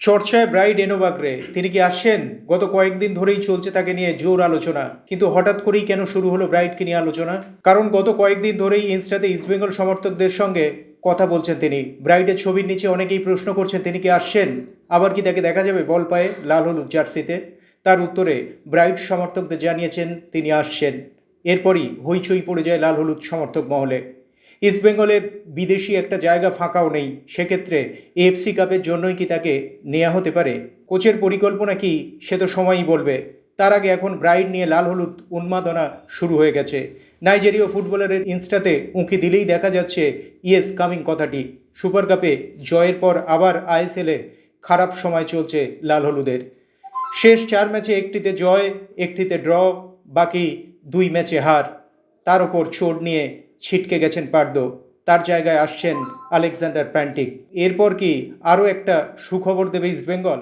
চর্চায় ব্রাইড এনোবাগ্রে তিনি কি আসছেন? গত কয়েকদিন ধরেই চলছে তাকে নিয়ে জোর আলোচনা। কিন্তু হঠাৎ করেই কেন শুরু হলো ব্রাইডকে নিয়ে আলোচনা? কারণ গত কয়েকদিন ধরেই ইনস্টাতে ইস্টবেঙ্গল সমর্থকদের সঙ্গে কথা বলছেন তিনি। ব্রাইডের ছবির নিচে অনেকেই প্রশ্ন করছেন, তিনি কি আসছেন? আবার কি তাকে দেখা যাবে বল পায়ে লাল হলুদ জার্সিতে? তার উত্তরে ব্রাইড সমর্থকদের জানিয়েছেন তিনি আসছেন। এরপরই হইচই পড়ে যায় লাল হলুদ সমর্থক মহলে। ইস্টবেঙ্গলে বিদেশি একটা জায়গা ফাঁকাও নেই। সেক্ষেত্রে এএফসি কাপের জন্যই কি তাকে নেওয়া হতে পারে? কোচের পরিকল্পনা কি? সে তো সময়ই বলবে। তার আগে এখন ব্রাইড নিয়ে লাল হলুদ উন্মাদনা শুরু হয়ে গেছে। নাইজেরীয় ফুটবলারের ইনস্টাতে উঁকি দিলেই দেখা যাচ্ছে ইয়েস কামিং কথাটি। সুপার কাপে জয়ের পর আবার আইএসএলে খারাপ সময় চলছে লাল হলুদের। শেষ চার ম্যাচে একটিতে জয়, একটিতে ড্র, বাকি দুই ম্যাচে হার। তার ওপর চোট নিয়ে ছিটকে গেছেন পার্দ। তার জায়গায় আসছেন আলেকজান্ডার প্যান্টিক। এরপর কি আরও একটা সুখবর দেবে ইস্টবেঙ্গল